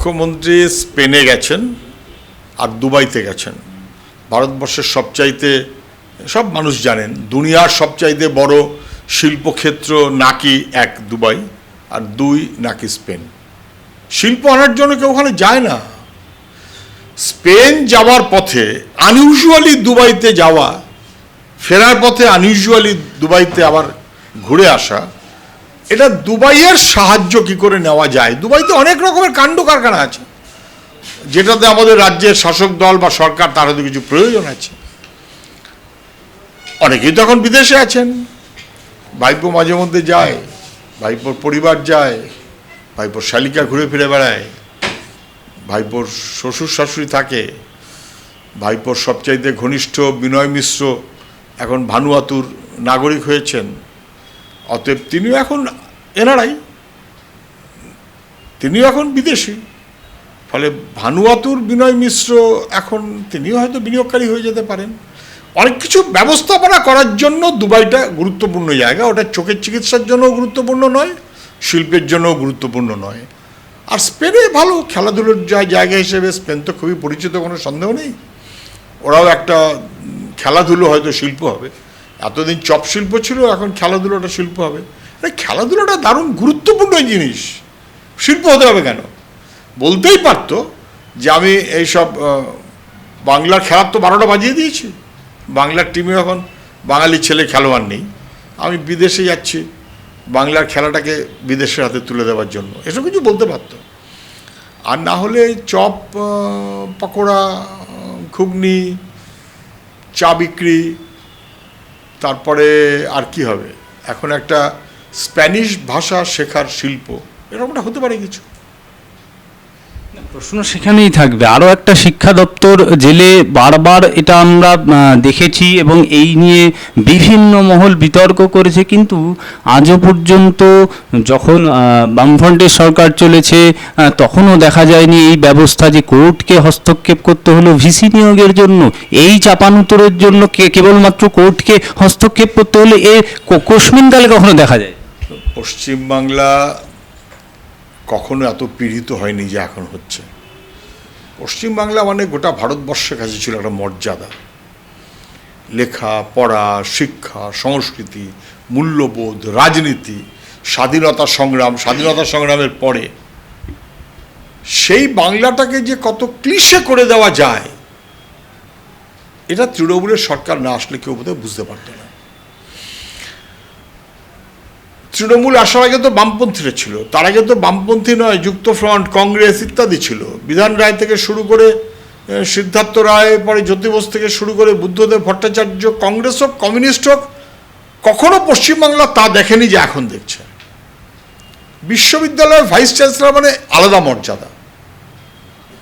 মুখ্যমন্ত্রী স্পেনে গেছেন আর দুবাইতে গেছেন। ভারতবর্ষের সবচাইতে, সব মানুষ জানেন, দুনিয়ার সবচাইতে বড় শিল্পক্ষেত্র নাকি এক, দুবাই, আর দুই নাকি স্পেন। শিল্প আনার জন্য কেউ ওখানে যায় না। স্পেন যাওয়ার পথে আনইউজুয়ালি দুবাইতে যাওয়া, ফেরার পথে আনইউজুয়ালি দুবাইতে আবার ঘুরে আসা এটা দুবাইয়ের সাহায্য কি করে নেওয়া যায়? দুবাইতে অনেক রকমের কাণ্ড কারখানা আছে। যেটাতে আমাদের রাজ্যের শাসক দল বা সরকার, তার হয়তো কিছু প্রয়োজন আছে। অনেকেই তখন বিদেশে আছেন। ভাইপো মাঝে মধ্যে যায়, ভাইপোর পরিবার যায়, ভাইপোর শালিকা ঘুরে ফিরে বেড়ায়, ভাইপোর শ্বশুর শাশুড়ি থাকে, ভাইপোর সবচাইতে ঘনিষ্ঠ বিনয় মিশ্র, এখন ভানুয়াতুর নাগরিক হয়েছেন। অতএব তিনিও এখন এনারাই তিনিও এখন বিদেশি। ফলে ভানুয়াতুর বিনয় মিশ্র এখন তিনিও হয়তো বিনিয়োগকারী হয়ে যেতে পারেন। অনেক কিছু ব্যবস্থাপনা করার জন্য দুবাইটা গুরুত্বপূর্ণ জায়গা। ওটা চোখের চিকিৎসার জন্যও গুরুত্বপূর্ণ নয়, শিল্পের জন্যও গুরুত্বপূর্ণ নয়। আর স্পেনে ভালো খেলাধুলোর জায়গা হিসেবে স্পেন তো খুবই পরিচিত, কোনো সন্দেহ নেই। ওরাও একটা খেলাধুলো হয়তো শিল্প হবে। এতদিন চপ শিল্প ছিল, এখন খেলাধুলোটা শিল্প হবে। আরে খেলাধুলোটা দারুণ গুরুত্বপূর্ণ জিনিস। শিল্প হতে হবে কেন? বলতেই পারতো যে আমি এইসব বাংলার খেলার তো বারোটা বাজিয়ে দিয়েছি। বাংলার টিমে এখন বাঙালি ছেলে খেলোয়াড় নেই। আমি বিদেশে যাচ্ছি বাংলার খেলাটাকে বিদেশের হাতে তুলে দেওয়ার জন্য। এসব কিছু বলতে পারতো। আর না হলে চপ পকোড়া ঘুগনি, চা বিক্রি তারপরে আর কি হবে? এখন একটা স্প্যানিশ ভাষা শেখার শিল্প এরকমটা হতে পারে কিছু। প্রশ্ন সেখানেই থাকবে। আরও একটা শিক্ষা দপ্তর জেলে বারবার এটা আমরা দেখেছি এবং এই নিয়ে বিভিন্ন মহল বিতর্ক করেছে। কিন্তু আজও পর্যন্ত যখন বামফ্রন্টের সরকার চলেছে তখনও দেখা যায়নি এই ব্যবস্থা যে কোর্টকে হস্তক্ষেপ করতে হলো ভিসি নিয়োগের জন্য। এই চাপানুতরের জন্য কেবলমাত্র কোর্টকে হস্তক্ষেপ করতে হলে এ কোশ্মিনকালে কখনো দেখা যায়? পশ্চিমবাংলা কখনো এত পীড়িত হয়নি যে এখন হচ্ছে। পশ্চিমবাংলা মানে গোটা ভারতবর্ষের কাছে ছিল একটা মর্যাদা। লেখা, পড়া, শিক্ষা, সংস্কৃতি, মূল্যবোধ, রাজনীতি, স্বাধীনতা সংগ্রাম, স্বাধীনতা সংগ্রামের পরে সেই বাংলাটাকে যে কত ক্লিশে করে দেওয়া যায়, এটা তৃণমূলের সরকার না আসলে কেউ বোধহয় বুঝতে পারতো না। তৃণমূল আসার আগে তো বামপন্থীরা ছিল, তার আগে তো বামপন্থী নয়, যুক্তফ্রন্ট, কংগ্রেস ইত্যাদি ছিল। বিধান রায় থেকে শুরু করে সিদ্ধার্থ রায়, পরে জ্যোতি বোস থেকে শুরু করে বুদ্ধদেব ভট্টাচার্য, কংগ্রেস হোক, কমিউনিস্ট হোক, কখনো পশ্চিমবাংলা তা দেখেনি যে এখন দেখছে। বিশ্ববিদ্যালয়ের ভাইস চ্যান্সেলর মানে আলাদা মর্যাদা।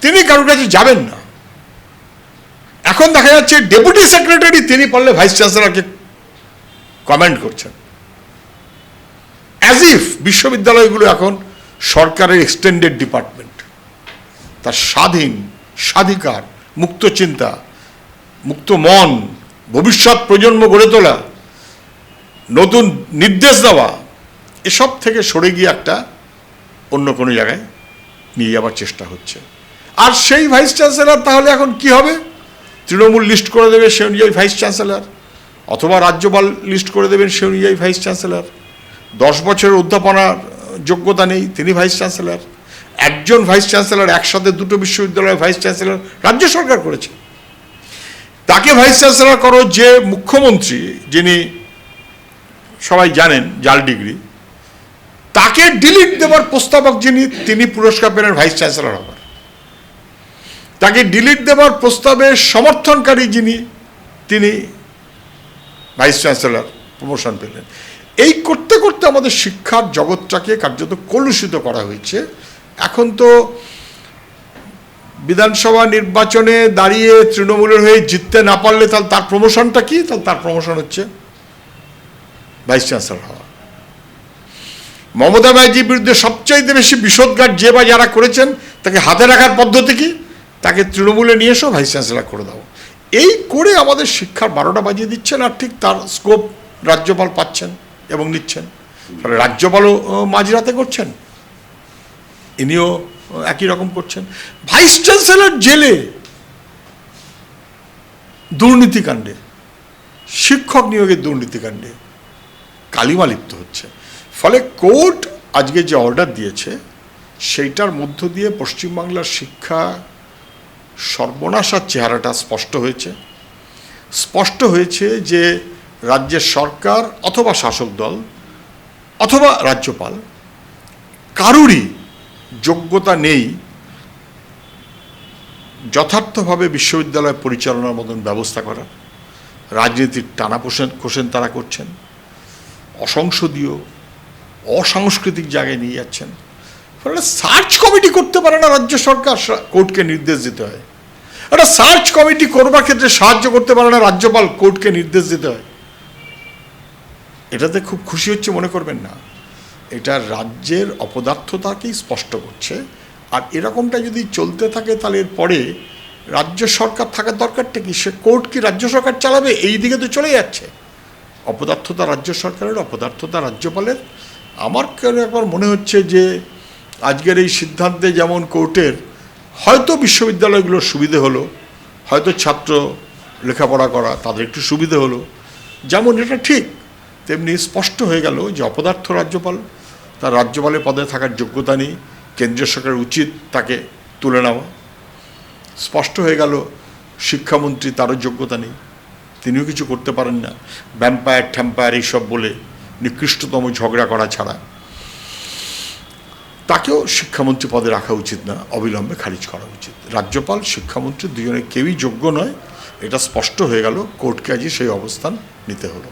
তিনি কারোর কাছে যাবেন না। এখন দেখা যাচ্ছে ডেপুটি সেক্রেটারি, তিনি পারলে ভাইস চ্যান্সেলরকে কমেন্ট করছেন। অ্যাজ ইফ বিশ্ববিদ্যালয়গুলো এখন সরকারের এক্সটেন্ডেড ডিপার্টমেন্ট তার স্বাধীন, স্বাধিকার, মুক্ত চিন্তা, মুক্ত মন, ভবিষ্যৎ প্রজন্ম গড়ে তোলা, নতুন নির্দেশ দেওয়া, এসব থেকে সরে গিয়ে একটা অন্য কোনো জায়গায় নিয়ে যাওয়ার চেষ্টা হচ্ছে। আর সেই ভাইস চ্যান্সেলর তাহলে এখন কি হবে? তৃণমূল লিস্ট করে দেবে সে অনুযায়ী ভাইস চ্যান্সেলর অথবা রাজ্যপাল লিস্ট করে দেবেন সে অনুযায়ী ভাইস চ্যান্সেলর দশ বছরের অধ্যাপনার যোগ্যতা নেই, তিনি ভাইস চ্যান্সেলর একজন ভাইস চ্যান্সেলর একসাথে দুটো বিশ্ববিদ্যালয়ের ভাইস চ্যান্সেলর রাজ্য সরকার করেছে। তাকে ভাইস চ্যান্সেলর করো যে মুখ্যমন্ত্রী, যিনি সবাই জানেন, জাল ডিগ্রি, তাকে ডিলিট দেওয়ার প্রস্তাবক যিনি, তিনি পুরস্কার পেলেন ভাইস চ্যান্সেলর হবার। তাকে ডিলিট দেওয়ার প্রস্তাবের সমর্থনকারী যিনি, তিনি ভাইস চ্যান্সেলর প্রমোশন পেলেন। এই করতে করতে আমাদের শিক্ষার জগৎটাকে কার্যত কলুষিত করা হয়েছে। এখন তো বিধানসভা নির্বাচনে দাঁড়িয়ে তৃণমূলের হয়ে জিততে না পারলে তাহলে তার প্রমোশনটা কি? তাহলে তার প্রমোশন হচ্ছে ভাইস চ্যান্সেলর হওয়া। মমতা ব্যানার্জির বিরুদ্ধে সবচাইতে বেশি বিষোদ্গার যে বা যারা করেছেন, তাকে হাতে রাখার পদ্ধতি কি? তাকে তৃণমূলে নিয়ে এসো, ভাইস চ্যান্সেলর করে দাও। এই করে আমাদের শিক্ষার বারোটা বাজিয়ে দিচ্ছেন আর ঠিক তার স্কোপ রাজ্যপাল পাচ্ছেন। এবং নিচ্ছেন। ফলে রাজ্যপালও মাঝরাতে করছেন। ইনিও একই রকম করছেন। ভাইস চ্যান্সেলর জেলে দুর্নীতিকাণ্ডে শিক্ষক নিয়োগের দুর্নীতিকাণ্ডে কালিমা লিপ্ত হচ্ছে। ফলে কোর্ট আজকে যে অর্ডার দিয়েছে, সেইটার মধ্য দিয়ে পশ্চিমবাংলার শিক্ষা সর্বনাশার চেহারাটা স্পষ্ট হয়েছে। স্পষ্ট হয়েছে যে রাজ্যের সরকার অথবা শাসক দল অথবা রাজ্যপাল, কারুরই যোগ্যতা নেই যথার্থভাবে বিশ্ববিদ্যালয় পরিচালনার মতন ব্যবস্থা করা। রাজনীতির টানা পোষণ কোষেন তারা করছেন। অসংসদীয়, অসাংস্কৃতিক জায়গায় নিয়ে যাচ্ছেন। ফলে সার্চ কমিটি করতে পারে না রাজ্য সরকার কোর্টকে নির্দেশ দিতে হয়। একটা সার্চ কমিটি করবার ক্ষেত্রে সাহায্য করতে পারে না রাজ্যপাল, কোর্টকে নির্দেশ দিতে হয়। এটাতে খুব খুশি হচ্ছে মনে করবেন না। এটা রাজ্যের অপদার্থতাকেই স্পষ্ট করছে। আর এরকমটা যদি চলতে থাকে তাহলে এরপরে রাজ্য সরকার থাকার দরকারটা কি? সে কোর্ট কি রাজ্য সরকার চালাবে? এই দিকে তো চলে যাচ্ছে। অপদার্থতা রাজ্য সরকারের, অপদার্থতা রাজ্যপালের। আমার একবার মনে হচ্ছে যে আজকের এই সিদ্ধান্তে যেমন কোর্টের হয়তো বিশ্ববিদ্যালয়গুলোর সুবিধে হলো, হয়তো ছাত্র লেখাপড়া করা তাদের একটু সুবিধে হলো। যেমন এটা ঠিক তেমনি স্পষ্ট হয়ে গেল যে অপদার্থ রাজ্যপাল, তার রাজ্যপালের পদে থাকার যোগ্যতা নেই, কেন্দ্রীয় সরকারের উচিত তাকে তুলে নেওয়া। স্পষ্ট হয়ে গেল শিক্ষামন্ত্রী তারও যোগ্যতা নেই, তিনিও কিছু করতে পারেন না। ভ্যাম্পায়ার ঠ্যাম্পায়ার এইসব বলে নিকৃষ্টতম ঝগড়া করা ছাড়া। তাকেও শিক্ষামন্ত্রী পদে রাখা উচিত না, অবিলম্বে খারিজ করা উচিত। রাজ্যপাল, শিক্ষামন্ত্রী দুজনে কেউই যোগ্য নয়, এটা স্পষ্ট হয়ে গেল কোর্টকে আজই সেই অবস্থান নিতে হলো।